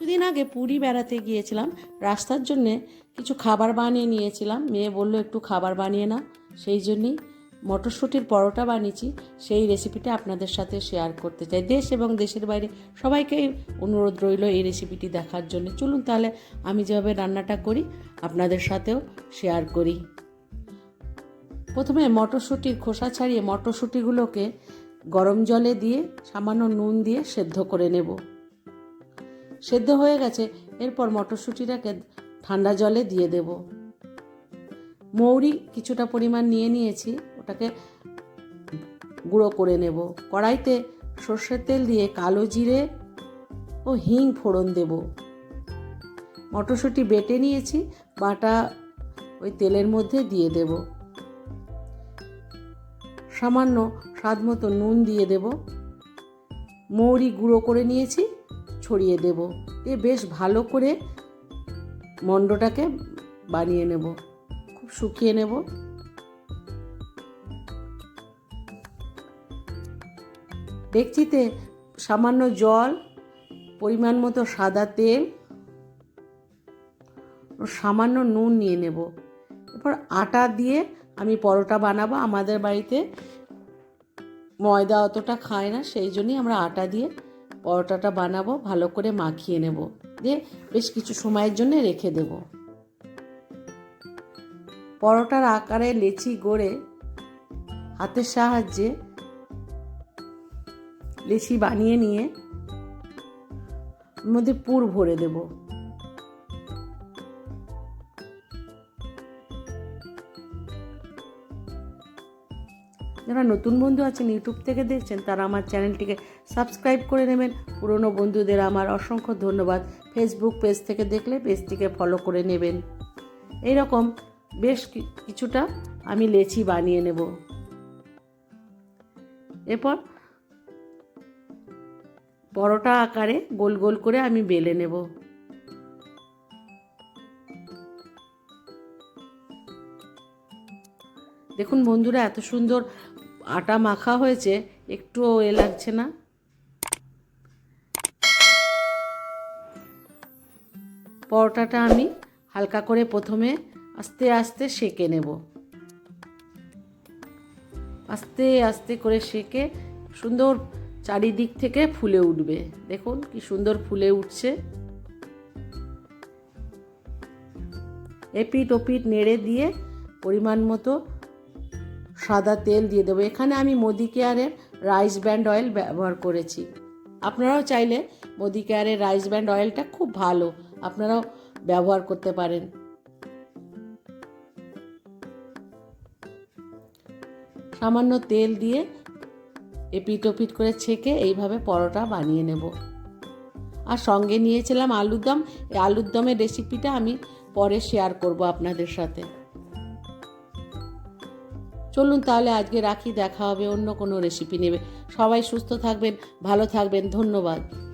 দুদিন আগে পুরী বেড়াতে গিয়েছিলাম। রাস্তার জন্যে কিছু খাবার বানিয়ে নিয়েছিলাম। মেয়ে বলল, একটু খাবার বানিয়ে না সেই জন্যই মটরশুঁটির পরোটা বানিয়েছি। সেই রেসিপিটা আপনাদের সাথে শেয়ার করতে চাই। দেশ এবং দেশের বাইরে সবাইকে অনুরোধ রইল এই রেসিপিটি দেখার জন্য। চলুন তাহলে আমি যেভাবে রান্নাটা করি, আপনাদের সাথেও শেয়ার করি। প্রথমে মটরশুঁটির খোসা ছাড়িয়ে মটরশুঁটিগুলোকে গরম জলে দিয়ে সামান্য নুন দিয়ে সেদ্ধ করে নেব। সেদ্ধ হয়ে গেছে, এরপর মটরশুঁটিটাকে ঠান্ডা জলে দিয়ে দেব। মৌরি কিছুটা পরিমাণ নিয়ে নিয়েছি, ওটাকে গুঁড়ো করে নেব। কড়াইতে সর্ষের তেল দিয়ে কালো জিরে ও হিং ফোড়ন দেব। মটরশুঁটি বেটে নিয়েছি, বাটা ওই তেলের মধ্যে দিয়ে দেব। সামান্য স্বাদ মতো নুন দিয়ে দেব। মৌরি গুঁড়ো করে নিয়েছি ছড়িয়ে দেব। দিয়ে বেশ ভালো করে মণ্ডটাকে বানিয়ে নেব। খুব শুকিয়ে নেব। ডেকচিতে সামান্য জল, পরিমাণ মতো সাদা তেল সামান্য নুন নিয়ে নেব। এরপর আটা দিয়ে আমি পরোটা বানাবো। আমাদের বাড়িতে ময়দা অতটা খায় না, সেই জন্যই আমরা আটা দিয়ে পরোটাটা বানাবো, ভালো করে মাখিয়ে নেব। দিয়ে বেশ কিছু সময়ের জন্য রেখে দেব। পরোটার আকারে লেচি গড়ে হাতের সাহায্যে লেচি বানিয়ে নিয়ে মধ্যে পুর ভরে দেবো। যারা নতুন বন্ধু আছেন ইউটিউব থেকে দেখছেন, তারা আমার চ্যানেলটিকে সাবস্ক্রাইব করে নেবেন। পুরনো বন্ধুদের আমার অসংখ্য ধন্যবাদ। ফেসবুক পেজ থেকে দেখলে পেজটিকে ফলো করে নেবেন। এইরকম বেশ কিছুটা আমি লেচি বানিয়ে নেব। এরপর পরোটা আকারে গোল গোল করে আমি বেলে নেব। দেখুন বন্ধুরা, এত সুন্দর আটা মাখা হয়েছে, একটুও এ লাগছে না। পরোটাটা আমি হালকা করে প্রথমে আস্তে আস্তে সেকে নেব। আস্তে আস্তে করে সেকে সুন্দর চারিদিক থেকে ফুলে উঠবে। দেখুন কি সুন্দর ফুলে উঠছে। এপিট ওপিট নেড়ে দিয়ে পরিমাণ মতো সাদা তেল দিয়ে দেবো। এখানে আমি মোদি কেয়ারের রাইস ব্যান্ড অয়েল ব্যবহার করেছি। আপনারাও চাইলে মোদি কেয়ারের রাইস ব্যান্ড অয়েলটা খুব ভালো, আপনারাও ব্যবহার করতে পারেন। সামান্য তেল দিয়ে এপিট ওপিট করে ছেঁকে এইভাবে পরোটা বানিয়ে নেব। আর সঙ্গে নিয়েছিলাম আলুর দম। এই আলুর দমের রেসিপিটা আমি পরে শেয়ার করব আপনাদের সাথে। চলুন তাহলে আজকে রাখি, দেখা হবে, অন্য কোনো রেসিপি নেবে। সবাই সুস্থ থাকবেন, ভালো থাকবেন, ধন্যবাদ।